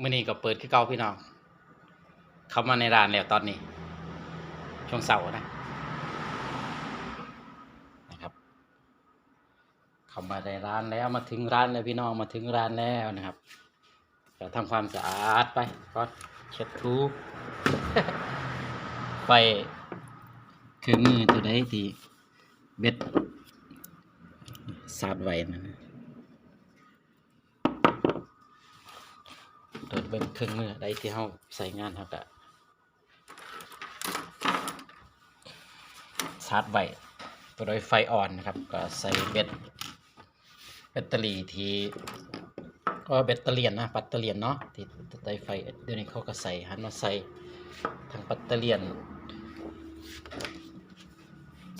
มื่อนี้ก็เปิดคือเก่าพี่น้อง เข้ามาในร้านแล้วตอนนี้ ช่วงเสาร์นะนะครับ เข้ามาในร้านแล้วมาถึงร้านแล้วพี่น้องมาถึงร้านแล้วนะครับก็ทำความสะอาดไปก็เช็ดถูไปเครื่องมือตัวใดที่เบ็ดสาดไว้นั่น นะเปิดเบิ่งเครื่องมือใดที่เฮาใส่งานครับก็ชาร์จไว้ตัวโดยไฟอ่อนนะครับ ก็ใส่เบ็ดแบตเตอรี่ที่ก็แบตเตอรี่นะปัตเตอรี่เนาะที่ไดไฟเดี๋ยวนี้เขาก็ใส่หันมาใส่ทั้งปัตเตอรี่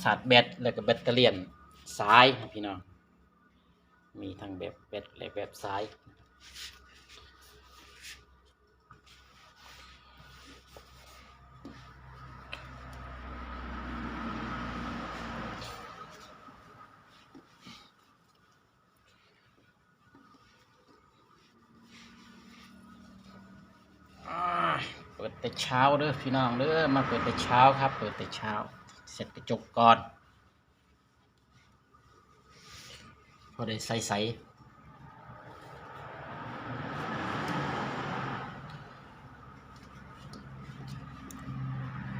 ชาร์จแบตแล้วก็แบตเตอรี่ยนซ้ายพี่น้องมีทั้งแบบแบตและแบบซ้าย แต่เช้าเด้อพี่น้องเด้อมาเปิดแต่เช้าครับ เปิดแต่เช้า เสร็จกระจกก่อน พอได้ใสใส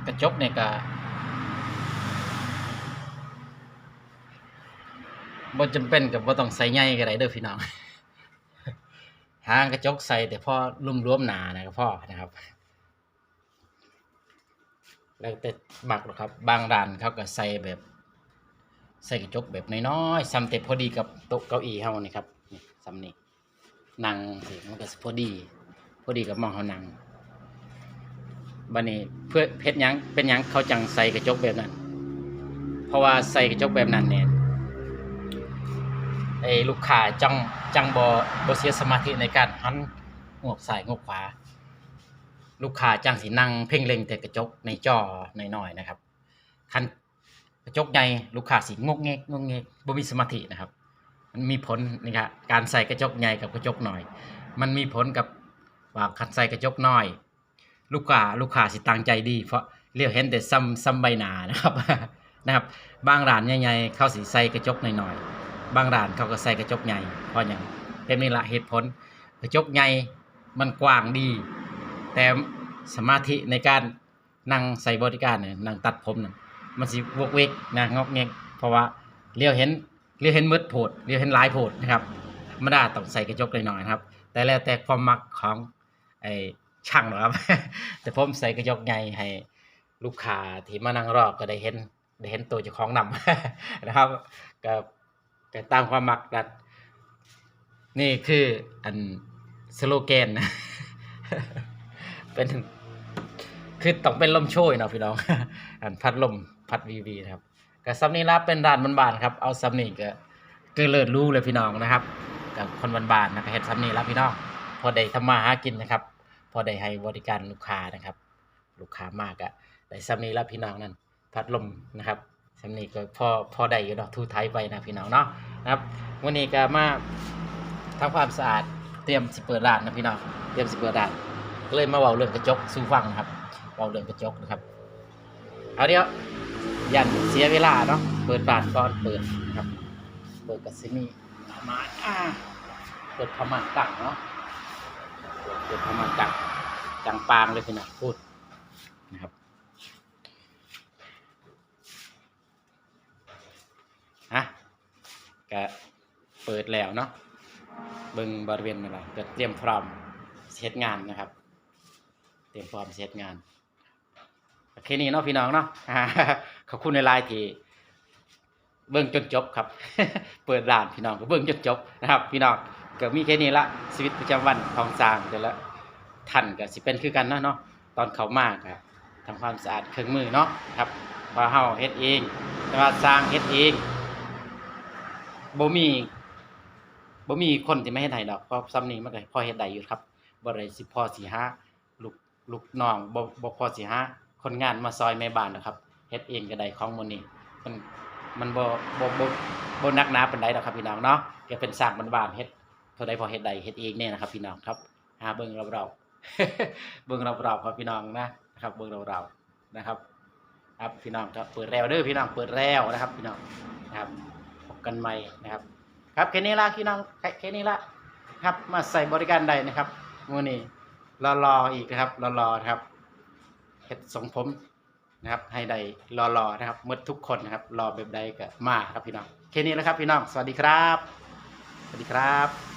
กระจกเนี่ยก็บ่จำเป็นกับบ่ต้องใส่ใหญ่ก็ได้เด้อพี่น้องหางกระจกใส่แต่พ่อลุ่มรวมๆหนานะก็พอนะครับ แล้วแต่มักหรอกครับ บางร้านเขาก็ใส่แบบใส่กระจกแบบน้อยๆซ้ำแต่พอดีกับโต๊ะเก้าอี้เฮานี่ครับนี่ซ้ำนี่นั่งสิมันก็พอดี พอดีกับมองเฮานั่งบัดนี้เพื่อเพชรยังเป็นยังเขาจังใส่กระจกแบบนั้น เพราะว่าใส่กระจกแบบนั้นเนี่ยไอ้ลูกค้าจังจังบ่บ่เสียสมาธิในการหันงวกซ้ายงวกขวา ลูกค้าจังสินั่งเพ่งเล็งแต่กระจกในจอน้อยๆนะครับคันกระจกใหญ่ลูกค้าสิงกเงกงกเงกบ่มีสมาธินะครับ มันมีผลนะครับการใส่กระจกใหญ่กับกระจกน้อย มันมีผลกับว่าคันใส่กระจกน้อย ลูกค้าลูกค้าสิตั้งใจดี เพราะเรียวเห็นแต่ซ้ำซ้ำใบหน้านะครับนะครับ บางร้านใหญ่ๆเขาสิใส่กระจกหน้อยๆบางร้านเขาก็ใส่กระจกใหญ่เพราะอย่างเป็นนี่ละเหตุผลกระจกใหญ่มันกว้างดี แต่สมาธิในการนั่งใส่บริการเนี่ยนั่งตัดผมเนี่ยมันสิวกเวกนะงอกเงกเพราะว่าเลี้ยวเห็นเลี้ยวเห็นมืดโผดเลี้ยวเห็นลายโผดนะครับธรรมดาต้องใส่กระจกหน่อยๆนะครับ แต่แล้วแต่ความมักของไอ้ช่างหรอครับ แต่ผมใส่กระจกใหญ่ให้ลูกค้าที่มานั่งรอก็ได้เห็นได้เห็นตัวเจ้าของนำนะครับก็ก็ตามความมักกันนี่คืออันสโลแกนนะ เป็น คือต้องเป็นลมโชยเนาะพี่น้องอันพัดลมพัดวีวีนะครับก็ซับนี้ละเป็นร้านบานๆครับเอาซับนี้ก็คือเลิศรู้เลยพี่น้องนะครับ กับคนบานๆนะก็เฮ็ดซับนี้ละพี่น้อง พอได้ทำมาหากินนะครับ พอได้ให้บริการลูกค้านะครับ ลูกค้ามากอะได้ซับนี้ละพี่น้องนั่นพัดลมนะครับซับนี้ก็พอพอได้อยู่เนาะทูไทยไปนะพี่น้องเนาะนะครับวันนี้ก็มาทำความสะอาดเตรียมสิเปิดร้านนะพี่น้องเตรียมสิเปิดร้าน ก็เลยมาเว้าเรื่องกระจกสู่ฟังนะครับเว้าเรื่องกระจกนะครับ เอาเดี๋ยวยันเสียเวลาเนาะเปิดบานก่อนเปิดนะครับ เปิดกับซินี่ผ้มานอ่าเปิดผ้าม่านกังเนาะเปิดผ้าม่านกังจังปางเลยพี่นะพูดนะครับฮะก็เปิดแล้วเนาะเบิ่งบริเวณอะไรเกิดเตรียมพร้อมเซตงานนะครับ เตรียมพร้อมเซตงานโอเคนี้เนาะพี่น้องเนาะอ่าขอบคุณในไลน์ที่เบิ่งจนจบครับ เปิดร้านพี่น้องก็เบิ่งจนจบนะครับ พี่น้องก็มีแค่นี้ละชีวิตประจำวันของสร้างแต่ละท่านก็สิเป็นคือกันเนาะเนาะตอนเขามากครับทำความสะอาดเครื่องมือเนาะครับว่าเฮาเฮ็ดเอง แต่ว่าสร้างเฮ็ดเองบ่มีบ่มีคนที่ไม่เฮ็ดให้ดอกเพราะซ้ำนี้มันก็พอเฮ็ดได้อยู่ครับบ่ได้สิพอสิหา ลูกน้องบ่บ่พอสิหาคนงานมาซอยแม่บ้านนะครับเฮ็ดเองก็ได้ของมื้นี้มันมันบ่บ่บ่บ่นักหนาปานใดดอกครับพี่น้องเนาะก็เป็นสร้างบ้านๆเฮ็ดเท่าใดพอเฮ็ดได้เฮ็ดเองเนี่ยนะครับ พี่น้องครับหาเบิ่งรอบๆเบิ่งรอบๆครับพี่น้องนะนะครับเบิ่งรอบๆนะครับ ครับพี่น้องครับเปิดแล้วเด้อพี่น้องเปิดแล้วนะครับ พี่น้องนะครับพบกันใหม่นะครับ ครับแค่นี้ละพี่น้องแค่แค่นี้ละครับมาใส่บริการใดนะครับมื้อนี้ รอรออีกนะครับรอรอนะครับเห็ดทรงผมนะครับ ให้ได้รอรอนะครับมดทุกคนนะครับรอแบบใดก็มาครับพี่น้องแค่นี้แล้วครับพี่น้อง สวัสดีครับ สวัสดีครับ